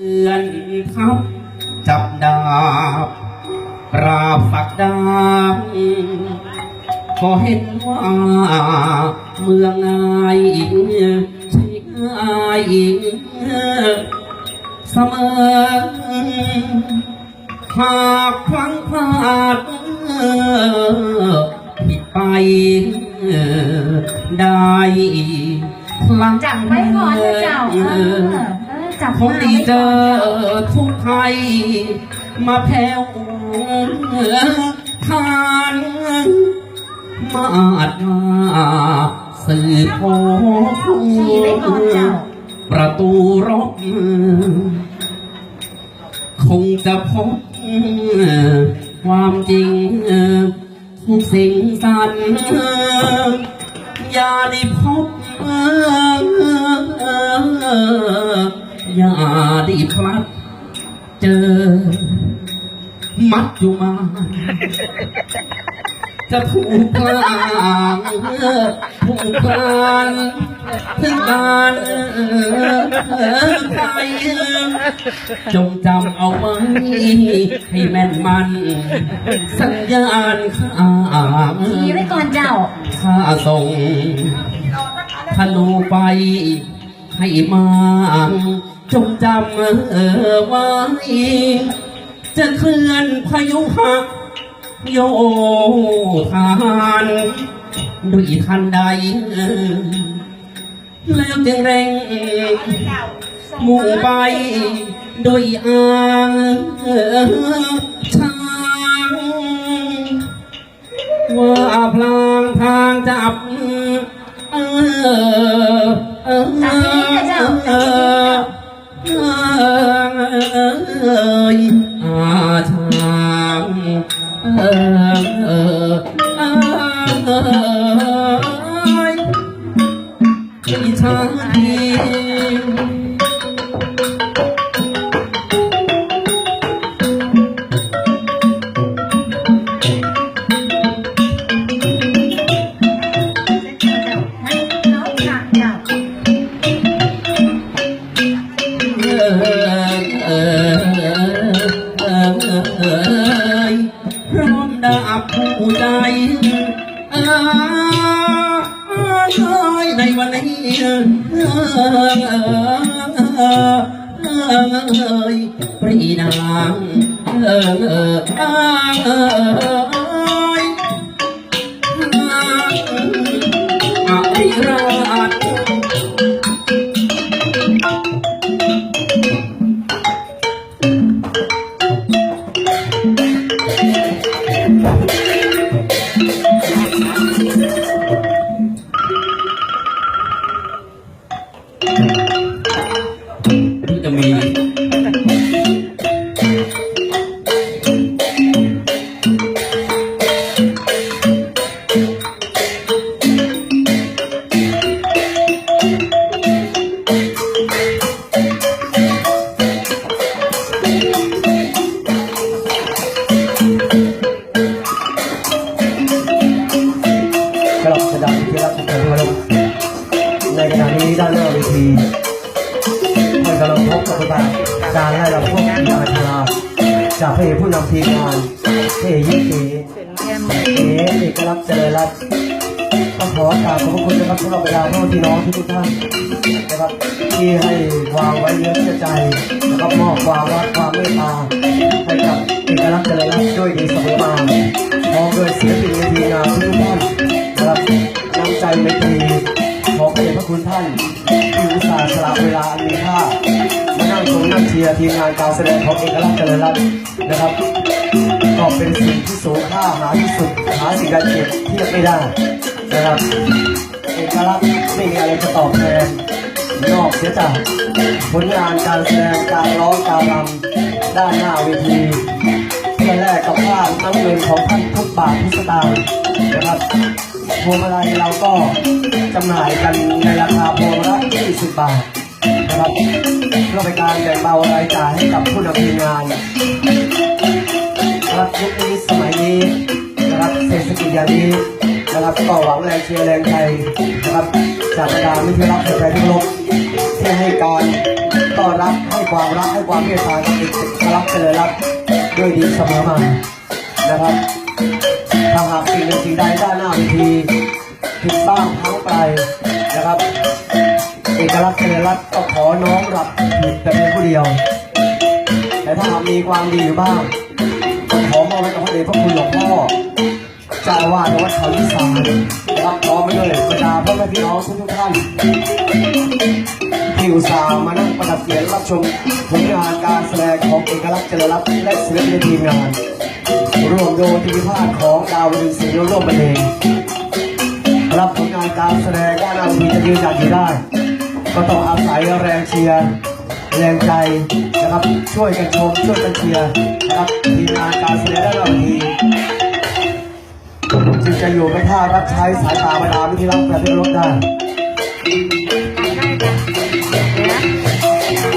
เตือนทับจับดาบปราบสักดาบพอเห็นว่าเมืองนายใช่ง่ายเสมอหากพลังพลาดผิดไปได้พลังจับไว้ก่อนเจ้า จับคงดีเจอทุกไทย มาแผ่วทานมาดมาสื่อโคขี่ไว้ก่อประตูรบคงจะพบความจริงทุกสิ่งสันอย่าได้พบ จะถูกพลางถูกพลานถึงการใครจงจำเอาไว้ให้แม่นมัน สัญญาณข้าขี่ไว้ก่อนเจ้า ข้าส่งธนูไปให้มาจงจำเออไว้จะเคลื่อนพายุหัก โยธานด้วยทันใด แล้วจึงเร่งมุ่งไปโดยอางช้างว่าพลางทางจับเออเออเออ เในวันนี้เออเออเออปรีนางเออเออเอออริราช သမီး บกับการการไล่ลำพวกกีฬาชาจากพระเอกผู้นำทีมงานพระเอกยิ่งเก๋เก๋เอกลักษณ์เจริญรัตน์ต้องขอกราบขอบพระคุณนะครับสำหรับเวลาพ่อพี่น้องทุกท่านนะครับที่ให้วางไว้เนื้อเชื่อใจนะครับมอบความรักความเมตตาให้กับเอกลักษณ์เจริญรัตน์ด้วยดีเสมอมาพร้อมด้วยศิลปินในทีมงานทุก ชียร์ทีมงานการแสดงของเอกลักษณ์เจริญรัตน์นะครับก็เป็นสิ่งที่สูงค่าหาที่สุดหาสิ่งใดเก็บเทียบไม่ได้นะครับเอกลักษณ์ไม่มีอะไรจะตอบแทนนอกเสียจากผลงานการแสดงการร้องการรำด้านหน้าเวทีเพื่อแลกกับภาพน้ำเงินของท่านทุกบาททุกสตางค์นะครับพวงมาลัยเราก็จำหน่ายกันในราคาพวงละ20บาท นะครับเพื่อเป็นการแบ่งเบารายจ่ายให้กับผู้นำทีมงานนะครับยุคนี้สมัยนี้นะครับเศรษฐกิจอย่างนี้นะครับก็หวังแรงเชียร์แรงใจนะครับจากบรรดามิตรรักแฟนๆทุกโลกที่ให้การต้อนรับให้ความรักให้ความเมตตากับเอกลักษณ์เลยรักด้วยดีเสมอมานะครับถ้าหากสิ่งหนึ่งสิ่งใดด้านหน้าทีผิดบ้างทั้งไปนะครับ เอกลักษณ์เอกลักษณ์ก็ขอน้อมรับผิดแต่เพียงผู้เดียว แต่ถ้าหากมีความดีอยู่บ้างก็ขอมอบให้กับพระเดชพระคุณหลวงพ่อเจ้าอาวาสวัดเขาลิสานรับพร้อมไปด้วยบรรดาพ่อแม่พี่น้องทุกทุกท่านที่อุตส่าห์มานั่งประดับเกียรติรับชมผลงานการแสดงของเอกลักษณ์เจริญรัตน์และศิลปินทีมงานรวมโดยทีมภาคของดาวดึงศิลป์ร่วมบรรเลงรับผลงานการแสดงด้านหน้าวทีจะยืนหยัดอยู่ได้ ก็ต้องอาศัยแรงเชียร์แรงใจนะครับ ช่วยกันชมช่วยกันเชียร์นะครับทีมงานการแสดงด้านหน้าเวทีจึงจะอยู่ไม่ท่ารับใช้สายตาบรรดาวิธีรักแบบที่เคารบได้